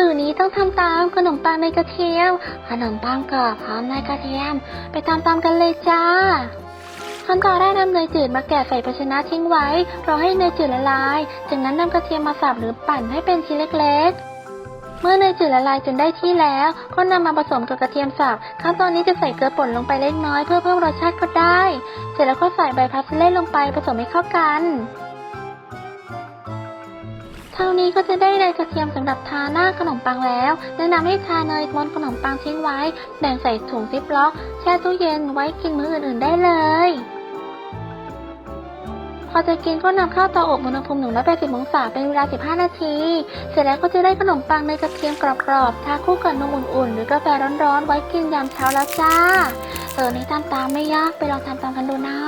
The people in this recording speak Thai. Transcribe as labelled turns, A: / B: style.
A: สูตรนี้ต้องทำตามขนมปังในกระเทียม ขนมปังกรอบพร้อมในกระเทียม ไปตามตามกันเลยจ้าขั้นตอนแรกนำเนยจืดมาแกะใส่ภาชนะทิ้งไว้ รอให้เนยจืดละลาย จากนั้นนำกระเทียมมาสับหรือปั่นให้เป็นชิ้นเล็กๆ เมื่อเนยจืดละลายจนได้ที่แล้ว ก็นำมาผสมกับกระเทียมสับ ขั้นตอนนี้จะใส่เกลือป่นลงไปเล็กน้อยเพื่อเพิ่มรสชาติก็ได้ เสร็จแล้วก็ใส่ใบพาสเลลงไปผสมให้เข้ากัน ท่านี้ก็จะได้เนยกระเทียมสำหรับทาหน้าขนมปังแล้ว แนะนำให้ทาเนยบนขนมปังทิ้งไว้ แบ่งใส่ถุงซิปล็อก แช่ตู้เย็นไว้กินมื้ออื่นๆได้เลย พอจะกินก็นำเข้าเตาอบอุณหภูมิ180องศาเป็นเวลา 15 นาที เสร็จแล้วก็จะได้ขนมปังในกระเทียมกรอบๆ ทาคู่กับนมอุ่นๆ หรือกาแฟร้อนๆ ไว้กินยามเช้าแล้วจ้า เออนี่ตามตามไม่ยากไปลองทำตามกันดูนะ